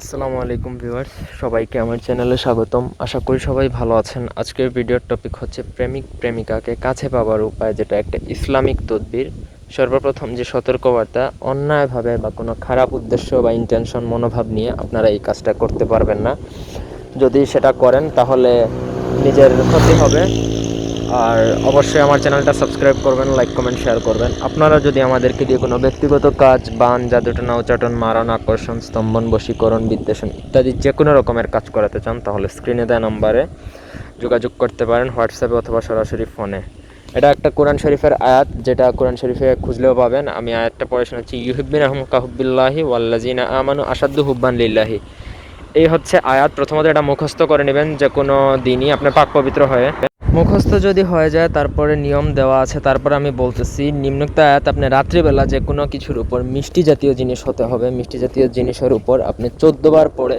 আসসালামু আলাইকুম ভিউয়ার্স, সবাইকে আমার চ্যানেলে স্বাগতম। আশা করি সবাই ভালো আছেন। আজকের ভিডিওর টপিক হচ্ছে প্রেমিক প্রেমিকাকে কাছে পাওয়ার উপায়, যেটা একটা ইসলামিক তদবির। সর্বপ্রথম যে সতর্কবার্তা, অন্যায়ভাবে বা কোনো খারাপ উদ্দেশ্য বা ইন্টেনশন মনোভাব নিয়ে আপনারা এই কাজটা করতে পারবেন না। যদি সেটা করেন, তাহলে নিজের ক্ষতি হবে। আর অবশ্যই আমার চ্যানেলটা সাবস্ক্রাইব করবেন লাইক কমেন্ট শেয়ার করবেন। আপনারা যদি আমাদেরকে দিয়ে কোনো ব্যক্তিগত কাজ, বান জাদুটনা উচাটন, মারণ, আকর্ষণ, স্তম্ভন, বশীকরণ, বিদ্বেষণ ইত্যাদি যে কোনো রকমের কাজ করাতে চান, তাহলে স্ক্রিনে দেওয়া নম্বরে যোগাযোগ করতে পারেন হোয়াটসঅ্যাপে অথবা সরাসরি ফোনে। এটা একটা কোরআন শরীফের আয়াত, যেটা কোরআন শরীফে খুঁজলেও পাবেন। আমি আয়াতটা পড়ে শোনাচ্ছি ইউহিবিন আহম কাহুবিল্লাহি ওয়াল্লাজিনা আমানু আসাদ্দু হুব্বান লিল্লাহি। এই হচ্ছে আয়াত। প্রথমত এটা মুখস্থ করে নেবেন যে কোনো দিনই আপনার পাক পবিত্র হয়ে মুখস্থ যদি হয়ে যায়, তারপরে নিয়ম দেওয়া আছে। তারপরে আমি বলতেছি, নিম্নোক্ত আয়াত আপনি রাত্রিবেলা যে কোনো কিছুর উপর মিষ্টি জাতীয় জিনিস হতে হবে। মিষ্টি জাতীয় জিনিসের উপর আপনি চোদ্দোবার পড়ে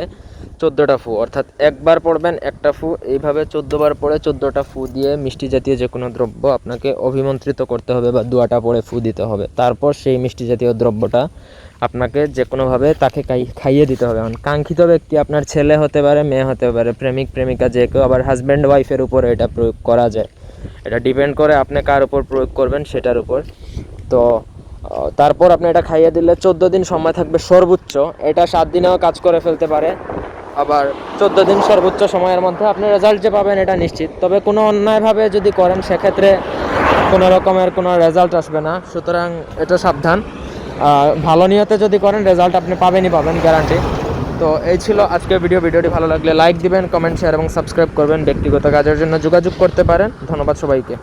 চোদ্দোটা ফু, অর্থাৎ একবার পড়বেন, একটা ফু, এইভাবে চোদ্দোবার পড়ে চোদ্দোটা ফু দিয়ে মিষ্টি জাতীয় যে কোনো দ্রব্য আপনাকে অভিমন্ত্রিত করতে হবে বা দুয়াটা পড়ে ফু দিতে হবে। তারপর সেই মিষ্টি জাতীয় দ্রব্যটা আপনাকে যে কোনোভাবে তাকে খাই- খাইয়ে দিতে হবে। এখন কাঙ্ক্ষিত ব্যক্তি আপনার ছেলে হতে পারে, মেয়ে হতে পারে, প্রেমিক, প্রেমিকা, যে কেউ, আবার হাজব্যান্ড ওয়াইফের উপরে এটা প্রয়োগ করা যায়। এটা ডিপেন্ড করে আপনি কার উপর প্রয়োগ করবেন সেটার উপর। তো তারপর আপনি এটা খাইয়ে দিলে চোদ্দ দিন সময় থাকবে সর্বোচ্চ। এটা সাত দিনেও কাজ করে ফেলতে পারে। আবার চোদ্দ দিন সর্বোচ্চ সময়ের মধ্যে আপনি রেজাল্ট যে পাবেন এটা নিশ্চিত। তবে কোনো অন্যায়ভাবে যদি করেন, সেক্ষেত্রে কোনো রকমের কোনো রেজাল্ট আসবে না। সুতরাং এটা সাবধান। ভালো নিয়তে যদি করেন রেজাল্ট আপনি পাবেনই পাবেন গ্যারান্টি তো এই ছিল আজকের ভিডিও ভিডিওটি ভালো লাগলে লাইক দিবেন কমেন্ট শেয়ার এবং সাবস্ক্রাইব করবেন। ব্যক্তিগত কাজের জন্য যোগাযোগ করতে পারেন। ধন্যবাদ সবাইকে।